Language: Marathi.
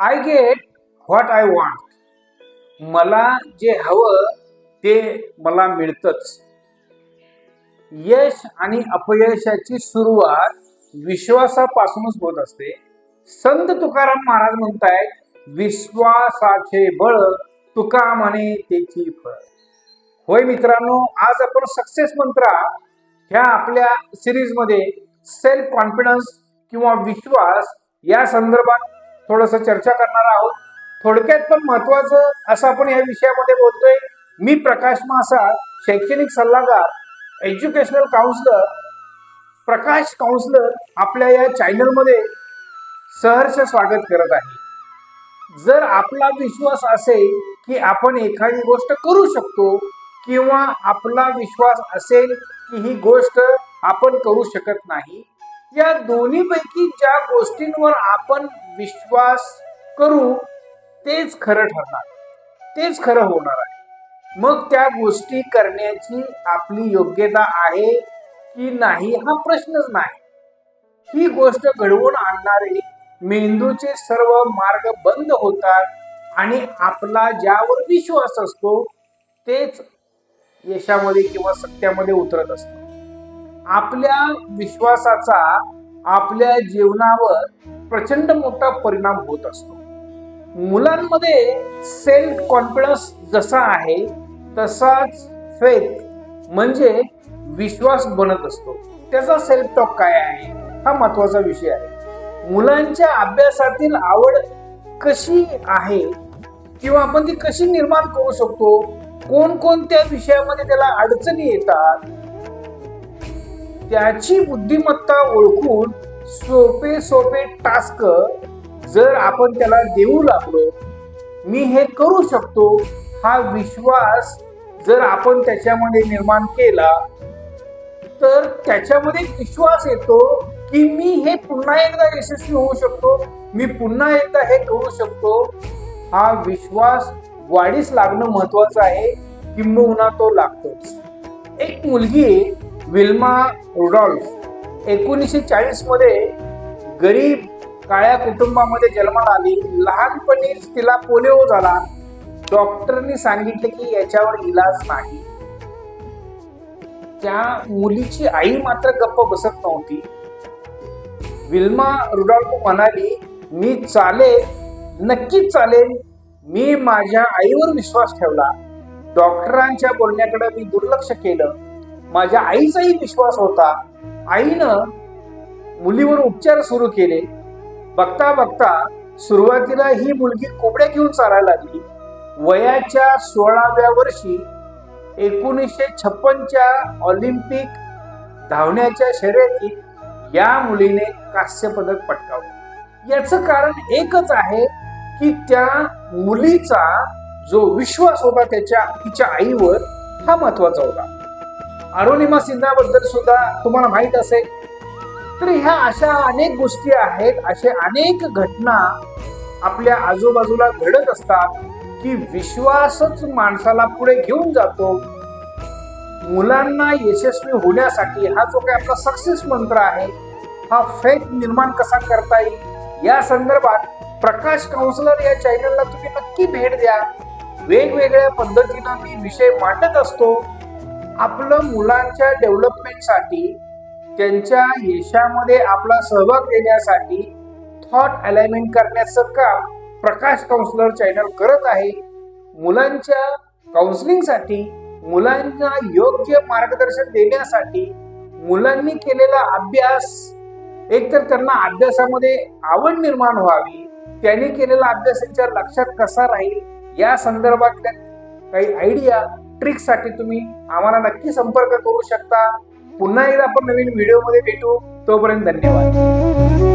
I get what I want मला जे हवं ते मला मिळतच. यश आणि अपयशाची सुरुवात विश्वासापासूनच होत असते. संत तुकाराम महाराज म्हणतायत विश्वासाचे बळ तुका म्हणे त्याची फळ. होय मित्रांनो आज आपण सक्सेस मंत्रा ह्या आपल्या सिरीजमध्ये सेल्फ कॉन्फिडन्स किंवा विश्वास या संदर्भात थोडंसं चर्चा करणार आहोत. थोडक्यात पण महत्वाचं असं आपण या विषयामध्ये बोलतोय मी प्रकाश मासा शैक्षणिक सल्लागार एज्युकेशनल काउन्सलर. प्रकाश काउन्सलर आपल्या या चॅनलमध्ये सहर्ष स्वागत करत आहे. जर आपला विश्वास असेल की आपण एखादी गोष्ट करू शकतो किंवा आपला विश्वास असेल की ही गोष्ट आपण करू शकत नाही या दोन्हीपैकी ज्या गोष्टींवर आपण विश्वास करू तेच खरं ठरणार. तेच खरं होणार आहे. मग त्या गोष्टी करण्याची आपली योग्यता आहे की नाही हा प्रश्नच नाही. ही गोष्ट घडवून आणणारे मेंदूचे सर्व मार्ग बंद होतात आणि आपला ज्यावर विश्वास असतो तेच यशामध्ये किंवा सत्यामध्ये उतरत असतो. आपल्या विश्वासाचा आपल्या जीवनावर प्रचंड मोठा परिणाम होत असतो. मुलांमध्ये सेल्फ कॉन्फिडन्स जसा आहे तसाच फेथ म्हणजे विश्वास बनत असतो. त्याचा सेल्फ टॉक काय आहे? हा महत्त्वाचा विषय आहे. मुलांच्या अभ्यासातील आवड कशी आहे? किंवा आपण ती कशी निर्माण करू शकतो? कोणकोणत्या विषयामध्ये त्याला अडचणी येतात? त्याची बुद्धिमत्ता ओळखून सोपे सोपे टास्क जर आपण त्याला देऊ लागलो मी हे करू शकतो. हा विश्वास जर आपण त्याच्यामध्ये निर्माण केला तर त्याच्यामध्ये विश्वास येतो की मी हे पुन्हा एकदा यशस्वी होऊ शकतो मी पुन्हा एकदा हे करू शकतो. हा विश्वास वाढीस लागणं महत्वाचं आहे किंबहुना तो लागतोच. एक मुलगी विल्मा रुडॉल्फ एकोणीसशे चाळीसमध्ये गरीब काळ्या कुटुंबामध्ये जन्माला आली. लहानपणीच तिला पोलिओ झाला. डॉक्टरनी सांगितले की याच्यावर इलाज नाही. त्या मुलीची आई मात्र गप्प बसत नव्हती. विल्मा रुडॉल्फ म्हणाली मी चालेल नक्कीच चालेल. मी माझ्या आईवर विश्वास ठेवला. डॉक्टरांच्या बोलण्याकडे मी दुर्लक्ष केलं. माझ्या आईचाही विश्वास होता. आईनं मुलीवर उपचार सुरू केले. बघता बघता सुरुवातीला ही मुलगी कोबड्या घेऊन चालायला लागली. वयाच्या सोळाव्या वर्षी एकोणीसशे छप्पनच्या ऑलिम्पिक धावण्याच्या शर्यतीत या मुलीने कांस्य पदक पटकावलं. याचं कारण एकच आहे की त्या मुलीचा जो विश्वास होता त्याच्या तिच्या आईवर हा महत्त्वाचा होता. अरुणिमा सिन्हाबद्दल सुद्धा तुम्हाला माहीत असेल. तर ह्या अशा अनेक गोष्टी आहेत असे अनेक घटना आपल्या आजूबाजूला घडत असतात की विश्वासच माणसाला पुढे घेऊन जातो. मुलांना यशस्वी होण्यासाठी हा जो काही आपला सक्सेस मंत्र आहे हा फेक निर्माण कसा करता येईल? या संदर्भात प्रकाश काउन्सिलर या चॅनलला तुम्ही नक्की भेट द्या. वेगवेगळ्या पद्धतीनं मी विषय मांडत असतो. आपलं मुलांच्या डेव्हलपमेंटसाठी त्यांच्या यशामध्ये आपला सहभाग देण्यासाठी थॉट अलाइनमेंट करण्याचं काम प्रकाश काउन्सिलर चॅनल करत आहे. मुलांच्या काउन्सिलिंगसाठी मुलांना योग्य मार्गदर्शन देण्यासाठी मुलांनी केलेला अभ्यास एकतर त्यांना अभ्यासामध्ये आवड निर्माण व्हावी त्यांनी केलेला अभ्यास त्यांच्या लक्षात कसा राहील या संदर्भातल्या काही आयडिया ट्रिकसाठी तुम्ही आम्हाला नक्की संपर्क करू शकता. पुन्हा एकदा आपण नवीन व्हिडिओमध्ये भेटू. तोपर्यंत धन्यवाद.